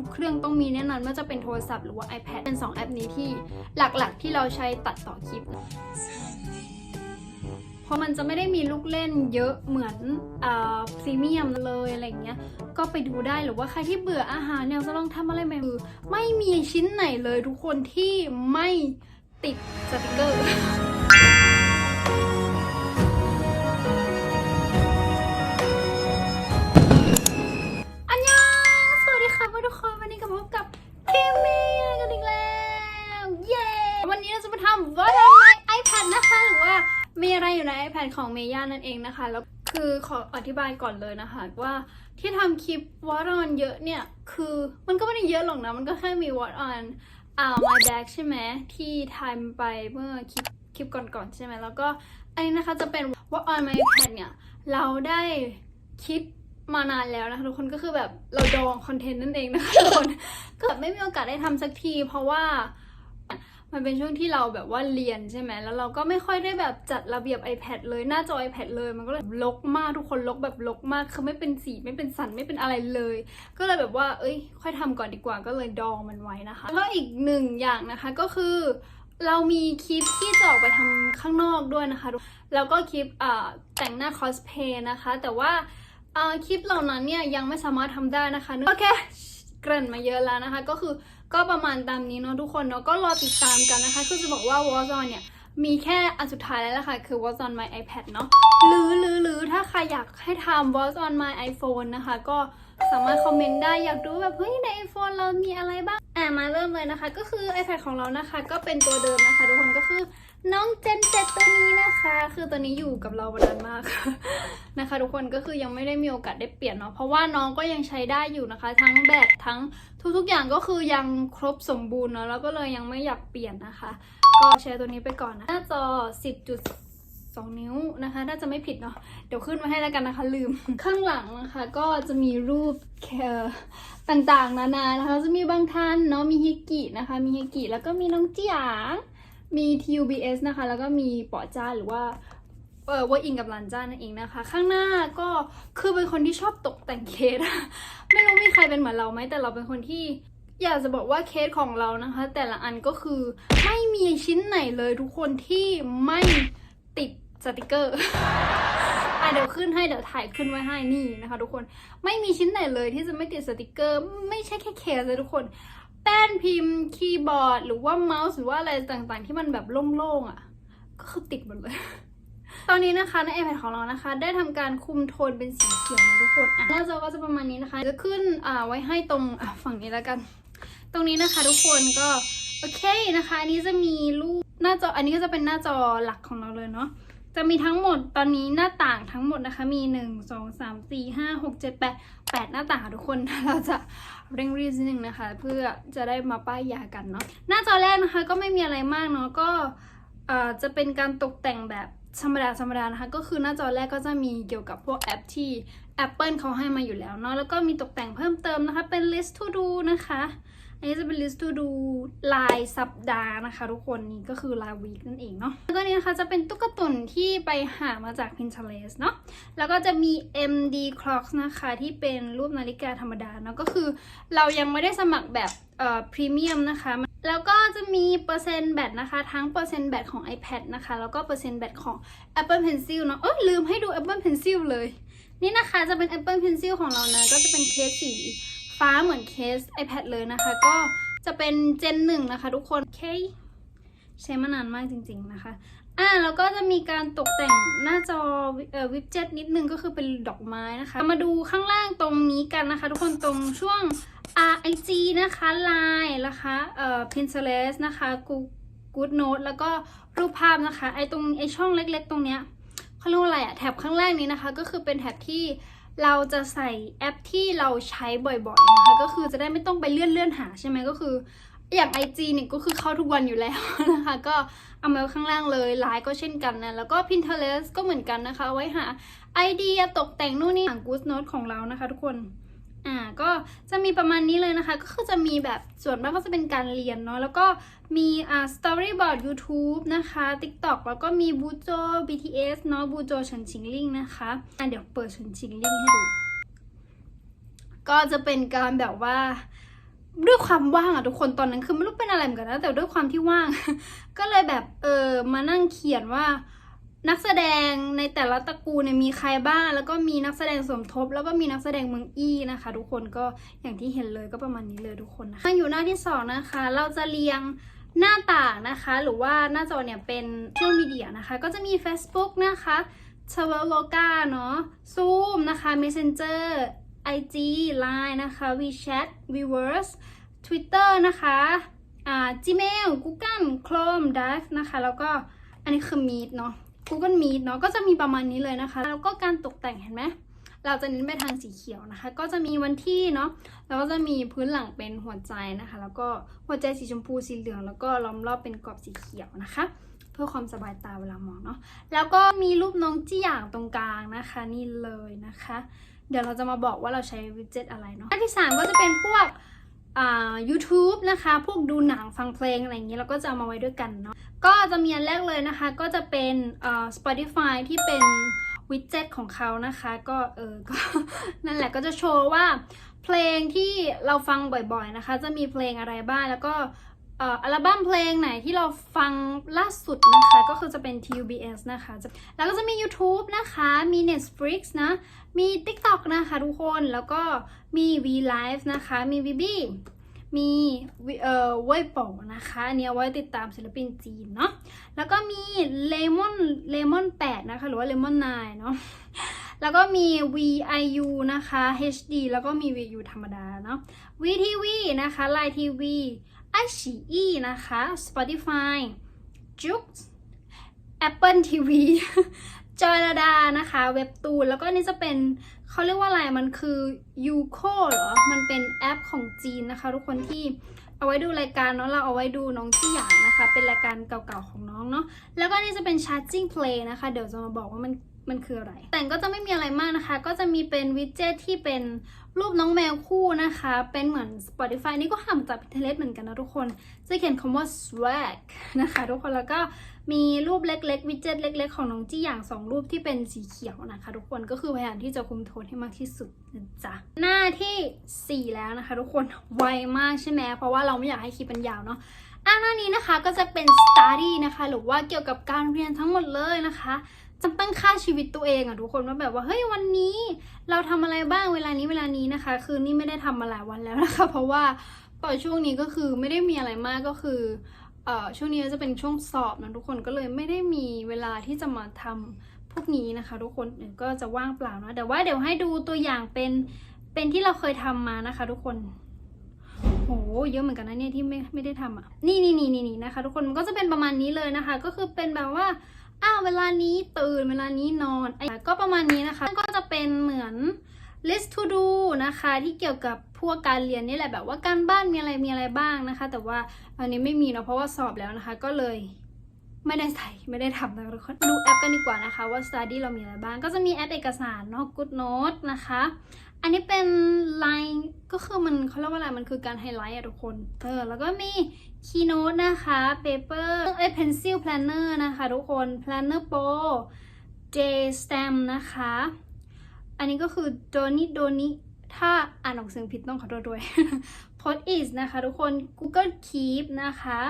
ทุกเครื่องต้องมีแน่นอนไม่ว่าจะเป็นโทรศัพท์หรือว่า iPad เป็น 2 แอปนี้ที่หลักๆ ที่เราใช้ตัดต่อคลิปเพราะมันจะไม่ได้มีลูกเล่นเยอะเหมือนพรีเมียมเลยอะไรเงี้ย ก็ไปดูได้หรือว่าใครที่เบื่ออาหารเนี่ยจะลองทำอะไรใหม่คือไม่มีชิ้นไหนเลยทุกคนที่ไม่ติดสติกเกอร์ เมย่านั่นเองนะคะ แล้วคือขออธิบายก่อนเลยนะคะว่าที่ทำคลิปวอร์ on เยอะเนี่ย คือมันก็ไม่ได้เยอะหรอกนะ มันก็แค่มีวอร์ on อ่า my bag ใช่ไหมที่ทำไปเมื่อคลิปคลิปก่อนๆใช่ไหมแล้วก็อันนี้นะคะจะเป็น what on my iPad เนี่ย เราได้คิดมานานแล้วนะคะทุกคนก็คือแบบเราดองคอนเทนต์นั่นเองนะคะทุกคนก็แบบไม่มีโอกาสได้ทำสักที เพราะว่า มันเป็นช่วงที่เราแบบว่าเรียนใช่ไหมแล้วเราก็ไม่ค่อยได้แบบจัดระเบียบ iPad เลยหน้าจอ iPad เลยมันก็เลยลกมากทุกคนลกแบบลกมากคือไม่เป็นสีไม่เป็นสันไม่เป็นอะไรเลย ก็เลยแบบว่า เอ้ย ค่อยทำก่อนดีกว่าก็เลยดองมันไว้นะคะแล้วก็อีกหนึ่งอย่างนะคะก็คือเรามีคลิปที่จะออกไปทำข้างนอกด้วยนะคะ แล้วก็คลิปอ่าแต่งหน้าคอสเพย์นะคะ แต่ว่าอ่าคลิปเหล่านั้นเนี่ยยังไม่สามารถทำได้นะคะ โอเค เกริ่นมาเยอะแล้วนะคะ ก็คือก็ประมาณตามนี้เนาะทุกคนเนาะก็รอติดตามกันนะคะ คือจะบอกว่า w a r z o n เนี่ยมีแค่อันสุดท้ายแล้วล่ะค่ะ คือ w a r z o n my iPad เนาะหรือหรือหรือถ้าใครอยากให้ทำ w a r z o n my iPhone นะคะ ก็สามารถคอมเมนต์ได้อยากดูแบบ เฮ้ย ใน iPhone เรามีอะไรบ้าง อะมาเริ่มเลยนะคะ ก็คือ iPad ของเรานะคะ ก็เป็นตัวเดิมนะคะ ทุกคนก็คือ น้องเจนเจ็ดตัวนี้นะคะ คือตัวนี้อยู่กับเรามานานมากนะคะ ทุกคนก็คือยังไม่ได้มีโอกาสได้เปลี่ยนเนาะเพราะว่าน้องก็ยังใช้ได้อยู่นะคะ ทั้งแบตทั้งทุกๆอย่างก็คือยังครบสมบูรณ์เนาะแล้วก็เลยยังไม่อยากเปลี่ยนนะคะ ก็แชร์ตัวนี้ไปก่อนนะหน้าจอ 10.2 นิ้วนะคะน่าจะไม่ผิดเนาะเดี๋ยวขึ้นมาให้แล้วกันนะคะลืม ข้างหลังนะคะก็จะมีรูปแคร์ต่างๆ นานานะคะ จะมีบางท่านเนาะมีฮิกินะคะ มีฮิกิแล้วก็มีน้องจียาง มี TUBS นะคะ แล้วก็มีปอจ้าหรือว่าเออว่าอิงกับลันจ้านั่นเองนะคะ ข้างหน้าก็คือเป็นคนที่ชอบตกแต่งเคสไม่รู้มีใครเป็นเหมือนเราไหมแต่เราเป็นคนที่อยากจะบอกว่าเคสของเรานะคะ แต่ละอันก็คือไม่มีชิ้นไหนเลยทุกคนที่ไม่ติดสติกเกอร์อะเดี๋ยวขึ้นให้เดี๋ยวถ่ายขึ้นไว้ให้นี่นะคะ ทุกคนไม่มีชิ้นไหนเลยที่จะไม่ติดสติกเกอร์ ไม่ใช่แค่เคสเลยทุกคน แป้นพิมพ์คีย์บอร์ด หรือว่าเมาส์หรือว่าอะไรต่างๆ ที่มันแบบโล่งๆอะ ก็คือติดหมดเลย ตอนนี้นะคะใน iPad ของเรานะคะ ได้ทำการคุมโทนเป็นสีเขียวนะทุกคนอะหน้าจอก็จะประมาณนี้นะคะ จะขึ้นอ่าไว้ให้ตรงอะฝั่งนี้แล้วกัน ตรงนี้นะคะทุกคนก็โอเคนะคะอันนี้จะมีรูปหน้าจออันนี้ก็จะเป็นหน้าจอหลักของเราเลยเนาะจะมีทั้งหมดตอนนี้หน้าต่างทั้งหมดนะคะ มีหนึ่งสองสามสี่ห้าหกเจ็ดแปดแปดหน้าต่างทุกคน เราจะ เร่งรีบนิดนึงนะคะ เพื่อจะได้มาป้ายยากันเนาะหน้าจอแรกนะคะก็ไม่มีอะไรมากเนาะก็จะเป็นการตกแต่งแบบธรรมดาธรรมดานะคะ ก็คือหน้าจอแรกก็จะมีเกี่ยวกับพวกแอปที่ Apple เขาให้มาอยู่แล้วเนาะแล้วก็มีตกแต่งเพิ่มเติมนะคะ เป็น list to do นะคะ อันนี้จะเป็น list to do รายสัปดาห์นะคะ ทุกคนนี่ก็คือรายวีคนั่นเองเนาะแล้วก็นี่นะคะจะเป็นตุ๊กตุนที่ไปหามาจาก Pinterest เนาะแล้วก็จะมี MD clocks นะคะ ที่เป็นรูปนาฬิกาธรรมดาเนาะก็คือเรายังไม่ได้สมัครแบบเอ่อพรีเมียมนะคะแล้วก็จะมีเปอร์เซ็นต์แบตนะคะ ทั้งเปอร์เซ็นต์แบตของ iPad นะคะ แล้วก็เปอร์เซ็นต์แบตของ Apple Pencil เนาะเออลืมให้ดู Apple Pencil เลย นี่นะคะจะเป็น Apple Pencil ของเรานะ ก็จะเป็นเคสสี ฟ้าเหมือนเคส iPad เลยนะคะ ก็จะเป็นเจนหนึ่งนะคะทุกคนเคใช้มานานมากจริง ๆ นะคะอ่าแล้วก็จะมีการตกแต่งหน้าจอเอ่อวิบเจ็ตนิดนึงก็คือเป็นดอกไม้นะคะ มาดูข้างล่างตรงนี้กันนะคะ ทุกคนตรงช่วง RIG นะคะ Line นะคะเอ่อ Pinterest นะคะ Good Note แล้วก็รูปภาพนะคะ ไอตรงไอช่องเล็ก ๆ ตรงเนี้ยเขาเรียกว่าอะไรอะแท็บข้างล่างนี้นะคะ ก็คือเป็นแท็บที่ เราจะใส่แอปที่เราใช้บ่อยๆนะคะก็คือจะได้ไม่ต้องไปเลื่อนเลื่อนหาใช่ไหมก็คือ อย่าง IG เนี่ยก็คือเข้าทุกวันอยู่แล้วนะคะ ก็เอามาข้างล่างเลยไลน์ก็เช่นกันนะ แล้วก็ Pinterest ก็เหมือนกันนะคะ ไว้หาไอเดียตกแต่งนู่นนี่หางกูสโนตของเรานะคะทุกคน อ่าก็จะมีประมาณนี้เลยนะคะ ก็คือจะมีแบบส่วนมากก็จะเป็นการเรียนเนาะแล้วก็มีอ่า storyboard YouTube นะคะ TikTok แล้วก็มีบูโจ BTS เนาะบูโจเฉินชิงลิงนะคะอะเดี๋ยวเปิดเฉินชิงลิงให้ดู ก็จะเป็นการแบบว่าด้วยความว่างอะทุกคนตอนนั้นคือไม่รู้เป็นอะไรเหมือนกันนะแต่ด้วยความที่ว่าง ก็เลยแบบเออมานั่งเขียนว่า นักแสดงในแต่ละตระกูลเนี่ยมีใครบ้าง แล้วก็มีนักแสดงสมทบ แล้วก็มีนักแสดงเมืองอี้นะคะ ทุกคนก็อย่างที่เห็นเลยก็ประมาณนี้เลยทุกคนนะคะอยู่หน้าที่สองนะคะ เราจะเรียงหน้าต่างนะคะ หรือว่าหน้าจอเนี่ยเป็นโซเชียลมีเดียนะคะ ก็จะมี Facebook นะคะ t w e r l o g a เนาะ Zoom นะคะ Messenger IG Line นะคะ WeChat Weverse Twitter นะคะอ่า Gmail Google Chrome Drive นะคะ แล้วก็อันนี้คือ Meet เนาะ Google Meet เนาะก็จะมีประมาณนี้เลยนะคะ แล้วก็การตกแต่งเห็นไหมเราจะเน้นไปทางสีเขียวนะคะ ก็จะมีวันที่เนาะแล้วก็จะมีพื้นหลังเป็นหัวใจนะคะ แล้วก็หัวใจสีชมพูสีเหลือง แล้วก็ล้อมรอบเป็นกรอบสีเขียวนะคะ เพื่อความสบายตาเวลามองเนาะแล้วก็มีรูปน้องจี้หยางตรงกลางนะคะนี่เลยนะคะ เดี๋ยวเราจะมาบอกว่าเราใช้วิดเจ็ตอะไรเนาะอันที่สามก็จะเป็นพวก ยูทูบนะคะ พวกดูหนังฟังเพลงอะไรอย่างนี้เราก็จะเอามาไว้ด้วยกันเนาะก็จะมีอันแรกเลยนะคะ ก็จะเป็นอ่อ Spotify ที่เป็นวิดเจ็ตของเขานะคะ ก็เออก็นั่นแหละก็จะโชว์ว่าเพลงที่เราฟังบ่อยๆนะคะ จะมีเพลงอะไรบ้างแล้วก็ อัลบั้มเพลงไหนที่เราฟังล่าสุดนะคะ ก็คือจะเป็น TUBS นะคะ แล้วก็จะมี YouTube นะคะ มี Netflix นะ มี TikTok นะคะทุกคน แล้วก็มี V Live นะคะ มี VB มีวิเอ่อเวยโปนะคะอันนี้เอาไว้ติดตามศิลปินจีนเนาะแล้วก็มี Lemon Lemon 8นะคะ หรือว่า Lemon 9เนาะแล้วก็มี VIU นะคะ HD แล้วก็มี VU ธรรมดาเนาะ VTV นะคะ Line TV ไอชีอีนะคะ Spotify j u x Apple TV จอยระดานะคะ เว็บตูน แล้วก็อันนี่จะเป็นเขาเรียกว่าอะไร มันคือ u c o เหรอ มันเป็นแอปของจีนนะคะ ทุกคนที่เอาไว้ดูรายการเนาะเราเอาไว้ดูน้องที่หยางนะคะ เป็นรายการเก่าๆของน้องเนาะแล้วก็อันนี่จะเป็น Charging Play นะคะ เดี๋ยวจะมาบอกว่ามัน มันคืออะไร แต่ก็จะไม่มีอะไรมากนะคะ ก็จะมีเป็นวิดเจ็ตที่เป็นรูปน้องแมวคู่นะคะ เป็นเหมือน Spotify นี่ก็หามจาก Pinterest เหมือนกันนะทุกคน จะเขียนคำว่า swag นะคะทุกคน แล้วก็มีรูปเล็กๆ วิดเจ็ตเล็ก ๆ ของน้องจี้อย่างสองรูปที่เป็นสีเขียวนะคะ ทุกคน ก็คือพยายามที่จะคุมโทนให้มากที่สุดนะจ๊ะ หน้าทีสี่4 แล้วนะคะ ทุกคน ไวมากใช่ไหม เพราะว่าเราไม่อยากให้คลิปมันยาวเนาะอ่าหน้านี้นะคะก็จะเป็น study นะคะ หรือว่าเกี่ยวกับการเรียนทั้งหมดเลยนะคะ จะตั้งค่าชีวิตตัวเองอะทุกคนว่าแบบว่าเฮ้ยวันนี้ เราทำอะไรบ้างเวลานี้เวลานี้นะคะ คือนี่ไม่ได้ทำมาหลายวันแล้วนะคะ เพราะว่าต่อช่วงนี้ก็คือไม่ได้มีอะไรมากก็คือเอ่อช่วงนี้จะเป็นช่วงสอบนะทุกคนก็เลยไม่ได้มีเวลาที่จะมาทำพวกนี้นะคะ ทุกคนก็จะว่างเปล่านะแต่ว่าเดี๋ยวให้ดูตัวอย่างเป็นเป็นที่เราเคยทำมานะคะ ทุกคนโหเยอะเหมือนกันนะเนี่ยที่ไม่ไม่ได้ทำอะนี่นี่นี่นี่นะคะ ทุกคนมันก็จะเป็นประมาณนี้เลยนะคะ ก็คือเป็นแบบว่า เวลานี้ตื่นเวลานี้นอนอก็ประมาณนี้นะคะก็จะเป็นเหมือน list to do นะคะ ที่เกี่ยวกับพวกการเรียนนี่แหละแบบว่าการบ้านมีอะไรมีอะไรบ้างนะคะ แต่ว่าอันนี้ไม่มีเนาะเพราะว่าสอบแล้วนะคะ ก็เลย ไม่ได้ใส่ไม่ได้ทำนะคะทุกคนดูแอปกันดีกว่านะคะว่า study เรามีอะไรบ้าง ก็จะมีแอปเอกสารเนาะ good note นะคะ อันนี้เป็น line ก็คือมันเขาเรียกว่าอะไรมันคือการไฮไลท์อะทุกคนเออแล้วก็มี keynote นะคะ paper เอ้ย pencil planner นะคะทุกคน planner pro j stamp นะคะ อันนี้ก็คือ doni doni ถ้าอ่านออกเสียงผิดต้องขอโทษด้วย post it นะคะทุกคน google keep นะคะ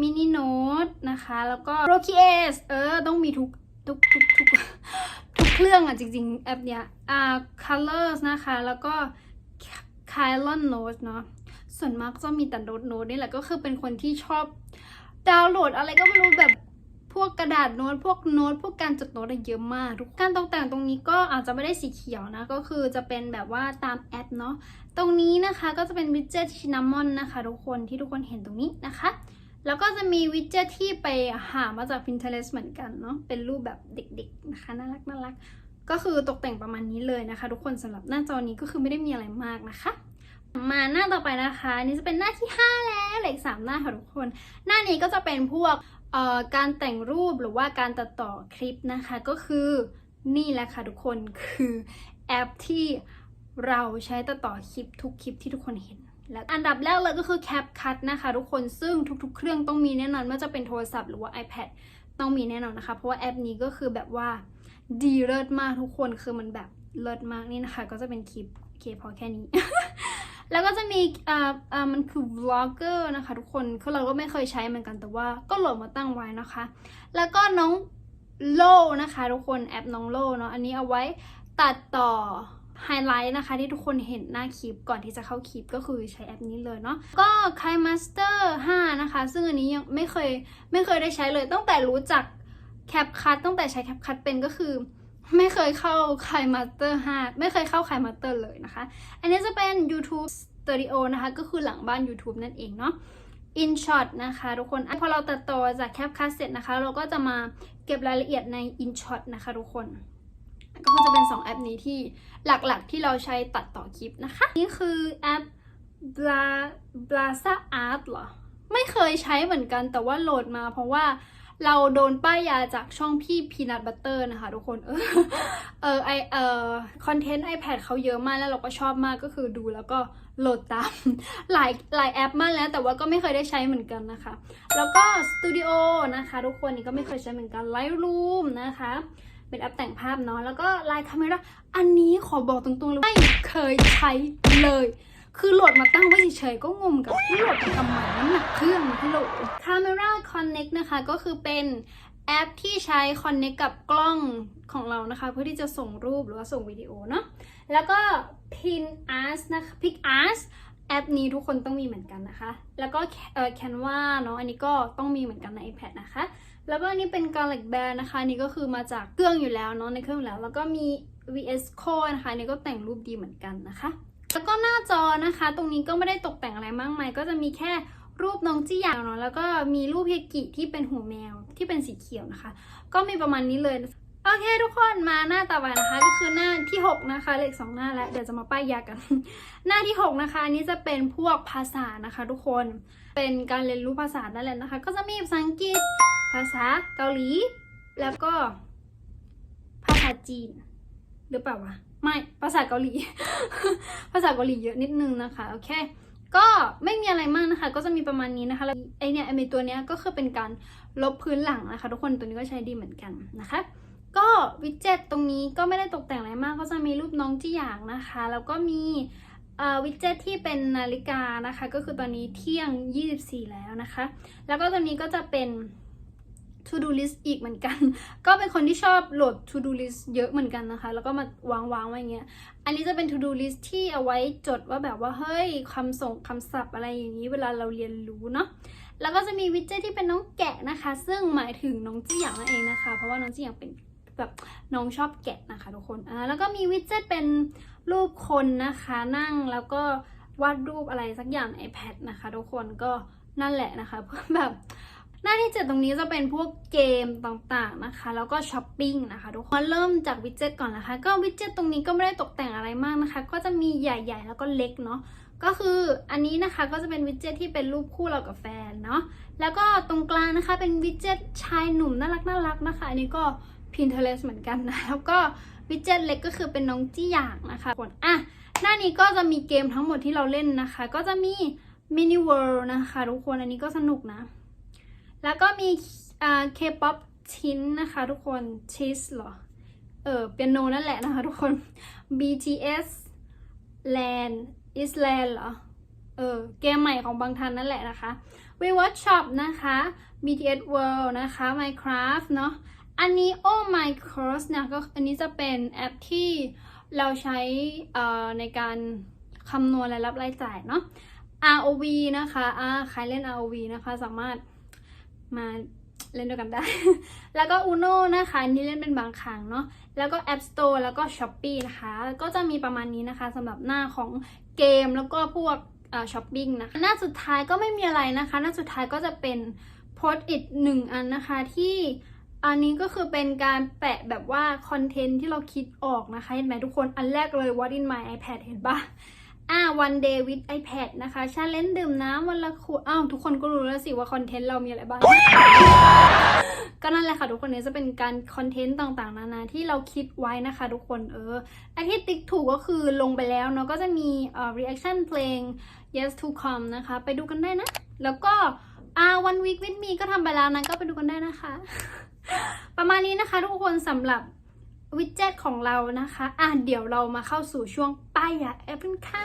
mini note นะคะ แล้วก็ rocky s เออ ต้องมีทุกทุกทุกทุกทุกเครื่องอะจริงๆ แอปเนี้ยอ่า colors นะคะ แล้วก็ Kylon note เนาะส่วนมากจะมีแต่โน้ตโน้ตนี่แหละก็คือเป็นคนที่ชอบดาวน์โหลดอะไรก็ไม่รู้แบบพวกกระดาษโน้ตพวกโน้ตพวกการจดโน้ตอะเยอะมากทุกการตกแต่งตรงนี้ก็อาจจะไม่ได้สีเขียวนะ ก็คือจะเป็นแบบว่าตามแอปเนาะตรงนี้นะคะก็จะเป็นวิดเจ็ตชินามอนนะคะ ทุกคนที่ทุกคนเห็นตรงนี้นะคะ แล้วก็จะมีวิดเจ็ตที่ไปหามาจาก Pinterest เหมือนกันเนาะ เป็นรูปแบบเด็กๆนะคะ น่ารักน่ารัก ก็คือตกแต่งประมาณนี้เลยนะคะ ทุกคนสำหรับหน้าจอนี้ก็คือไม่ได้มีอะไรมากนะคะ มาหน้าต่อไปนะคะ นี่จะเป็นหน้าที่ 5 แล้วเหลืออกสามหน้าค่ะทุกคน หน้านี้ก็จะเป็นพวกเอ่อการแต่งรูปหรือว่าการตัดต่อคลิปนะคะ ก็คือนี่แหละค่ะทุกคนคือแอปที่เราใช้ตัดต่อคลิปทุกคลิปที่ทุกคนเห็น และอันดับแรกเลยก็คือ CapCut นะคะทุกคนซึ่งทุกๆ เครื่องต้องมีแน่นอนไม่ว่าจะเป็นโทรศัพท์หรือว่า iPad ต้องมีแน่นอนนะคะ เพราะว่าแอปนี้ก็คือแบบว่าดีเลิศมากทุกคนคือมันแบบเลิศมากนี่นะคะ ก็จะเป็นคลิปโอเคพอแค่นี้ แล้วก็จะมีอ่าอ่ามันคือ vlogger นะคะ ทุกคนคือเราก็ไม่เคยใช้เหมือนกันแต่ว่าก็โหลดมาตั้งไว้นะคะ แล้วก็น้องโลนะคะ ทุกคนแอปน้องโลเนาะอันนี้เอาไว้ตัดต่อ ไฮไลท์นะคะที่ทุกคนเห็นหน้าคลิปก่อนที่จะเข้าคลิปก็คือใช้แอปนี้เลยเนาะก็ Kai Master 5นะคะ ซึ่งอันนี้ยังไม่เคยไม่เคยได้ใช้เลยตั้งแต่รู้จักแคปคัตตั้งแต่ใช้แคปคัตเป็นก็คือไม่เคยเข้า Kai Master 5ไม่เคยเข้า Kai Master เลยนะคะ อันนี้จะเป็น YouTube Studio นะคะ ก็คือหลังบ้าน YouTube นั่นเองเนาะ InShot นะคะทุกคนพอเราตัดต่อจากแคปคัตเสร็จนะคะ เราก็จะมาเก็บรายละเอียดใน InShot นะคะทุกคน ก็คือจะเป็น 2 แอปนี้ที่หลักๆที่เราใช้ตัดต่อคลิปนะคะ นี่คือแอป Bla Blasa Art เหรอ ไม่เคยใช้เหมือนกันแต่ว่าโหลดมาเพราะว่าเราโดนป้ายยาจากช่องพี่ Peanut Butter นะคะทุกคน เออ เออไอเออคอนเทนต์ iPad เขาเยอะมากแล้วเราก็ชอบมากก็คือดูแล้วก็โหลดตาม หลายหลายแอปมากแล้ว แต่ว่าก็ไม่เคยได้ใช้เหมือนกันนะคะ แล้วก็ Studio นะคะ ทุกคนนี่ก็ไม่เคยใช้เหมือนกัน Lightroom นะคะ เป็นแอปแต่งภาพเนาะแล้วก็ Line Camera อันนี้ขอบอกตรงๆเลยไม่เคยใช้เลย คือโหลดมาตั้งไว้เฉยๆก็งงกับที่โหลดมาทำไมน้ำหนักเครื่องมันที่โหลด Camera Connect นะคะก็คือเป็นแอปที่ใช้ Connect กับกล้องของเรานะคะ เพื่อที่จะส่งรูปหรือว่าส่งวิดีโอเนาะแล้วก็ Pinterest นะคะ Pinterest แอปนี้ทุกคนต้องมีเหมือนกันนะคะ แล้วก็เอ่อ Canva เนาะอันนี้ก็ต้องมีเหมือนกันใน iPad นะคะ แล้วก็อันนี้เป็น Garlic Bear นะคะนี่ก็คือมาจากเครื่องอยู่แล้วเนาะในเครื่องอยู่แล้ว แล้วก็มี VS Code นะคะนี่ก็แต่งรูปดีเหมือนกันนะคะ แล้วก็หน้าจอนะคะ ตรงนี้ก็ไม่ได้ตกแต่งอะไรมากมายก็จะมีแค่รูปน้องจี้หยางเนาะแล้วก็มีรูปเฮกิที่เป็นหูแมวที่เป็นสีเขียวนะคะ ก็มีประมาณนี้เลยโอเคทุกคนมาหน้าต่อไปนะคะ ก็คือหน้าที่ 6 นะคะเลขสองหน้าแล้วเดี๋ยวจะมาป้ายยากัน หน้าที่ 6 นะคะนนี้จะเป็นพวกภาษานะคะ ทุกคนเป็นการเรียนรู้ภาษานั่นแหละนะคะ ก็จะมีภาษาอังกฤษ ภาษาเกาหลี แล้วก็ ภาษาจีน หรือเปล่าวะ ไม่ ภาษาเกาหลี ภาษาเกาหลีเยอะนิดนึงนะคะ โอเค ก็ไม่มีอะไรมากนะคะ ก็จะมีประมาณนี้นะคะแล้วไอเนี่ยไอเมตัวเนี้ยก็คือเป็นการลบพื้นหลังนะคะ ทุกคน ตัวนี้ก็ใช้ดีเหมือนกันนะคะก็วิดเจ็ตตรงนี้ก็ไม่ได้ตกแต่งอะไรมากก็จะมีรูปน้องจีหยางนะคะ แล้วก็มีวิดเจ็ตที่เป็นนาฬิกานะคะ ก็คือตอนนี้เที่ยง 24 แล้วนะคะ แล้วก็ตัวนี้ก็จะเป็น to do list อีกเหมือนกัน ก็เป็นคนที่ชอบโหลด to do list เยอะเหมือนกันนะคะ แล้วก็มาวางวางๆไว้อย่างเงี้ย อันนี้จะเป็น to do list ที่เอาไว้จดว่าแบบว่า เฮ้ยคำส่งคำศัพท์อะไรอย่างนี้เวลาเราเรียนรู้เนาะ แล้วก็จะมีวิดเจ็ตที่เป็นน้องแกะนะคะ ซึ่งหมายถึงน้องจี้หยางนั่นเองนะคะ เพราะว่าน้องจี้หยางเป็นแบบน้องชอบแกะนะคะทุกคน อ่า แล้วก็มีวิดเจ็ตเป็นรูปคนนะคะนั่งแล้วก็วาดรูปอะไรสักอย่าง iPad นะคะ ทุกคนก็นั่นแหละนะคะเพื่อแบบ หน้าที่เจ็ดตรงนี้จะเป็นพวกเกมต่างๆนะคะ แล้วก็ช้อปปิ้งนะคะทุกคนเริ่มจากวิดเจ็ตก่อนนะคะ ก็วิดเจ็ตตรงนี้ก็ไม่ได้ตกแต่งอะไรมากนะคะ ก็จะมีใหญ่ๆ แล้วก็เล็กเนาะก็คืออันนี้นะคะก็จะเป็นวิดเจ็ตที่เป็นรูปคู่เรากับแฟนเนาะแล้วก็ตรงกลางนะคะเป็นวิดเจ็ตชายหนุ่มน่ารักน่ารักนะคะ อันนี้ก็ Pinterest เหมือนกันนะแล้วก็วิดเจ็ตเล็กก็คือเป็นน้องจี้หยางนะคะคนอะหน้านี้ก็จะมีเกมทั้งหมดที่เราเล่นนะคะ ก็จะมี Mini World นะคะ ทุกคนอันนี้ก็สนุกนะ แล้วก็มีอ่า K-pop ชิ้นนะคะทุกคนชิสเหรอ เออเปียโนนั่นแหละนะคะทุกคน BTS Land Island เหรอ เออเกมใหม่ของบางทันนั่นแหละนะคะ We Watch Shop นะคะ BTS World นะคะ Minecraft เนาะอันนี้ Oh My Cross นะก็อันนี้จะเป็นแอปที่เราใช้เอ่อในการคำนวณรายรับรายจ่ายเนาะ ROV นะคะอ่าใครเล่น ROV นะคะสามารถ มาเล่นด้วยกันได้ แล้วก็ Uno นะคะนนี้เล่นเป็นบางครั้งเนาะ แล้วก็ App Store แล้วก็ Shopee นะคะ ก็จะมีประมาณนี้นะคะสำหรับหน้าของเกมแล้วก็พวกช้อปปิ้งนะคะ หน้าสุดท้ายก็ไม่มีอะไรนะคะ หน้าสุดท้ายก็จะเป็นโพสต์อิทหนึ่งอันนะคะที่อันนี้ก็คือเป็นการแปะแบบว่าคอนเทนต์ที่เราคิดออกนะคะ เห็นไหมทุกคน อันแรกเลย What in my iPad เห็นปะ อ่า one day with iPad นะคะชาเลนจ์ดื่มน้ำวันละขวด อ้าว ทุกคนก็รู้แล้วสิว่าคอนเทนต์เรามีอะไรบ้าง ก็นั่นแหละค่ะทุกคนนี้จะเป็นการคอนเทนต์ต่างๆ นานาที่เราคิดไว้นะคะทุกคนเออไอที่ติ๊กถูกก็คือลงไปแล้วเนาะก็จะมีเอ่อ reaction เพลง yes to come นะคะ ไปดูกันได้นะ แล้วก็อ่า one week with me ก็ทำไปแล้วนะก็ไปดูกันได้นะคะ ประมาณนี้นะคะทุกคนสำหรับ วิดเจ็ตของเรานะคะ อะเดี๋ยวเรามาเข้าสู่ช่วงป้ายยาแอปเปิลค่ะ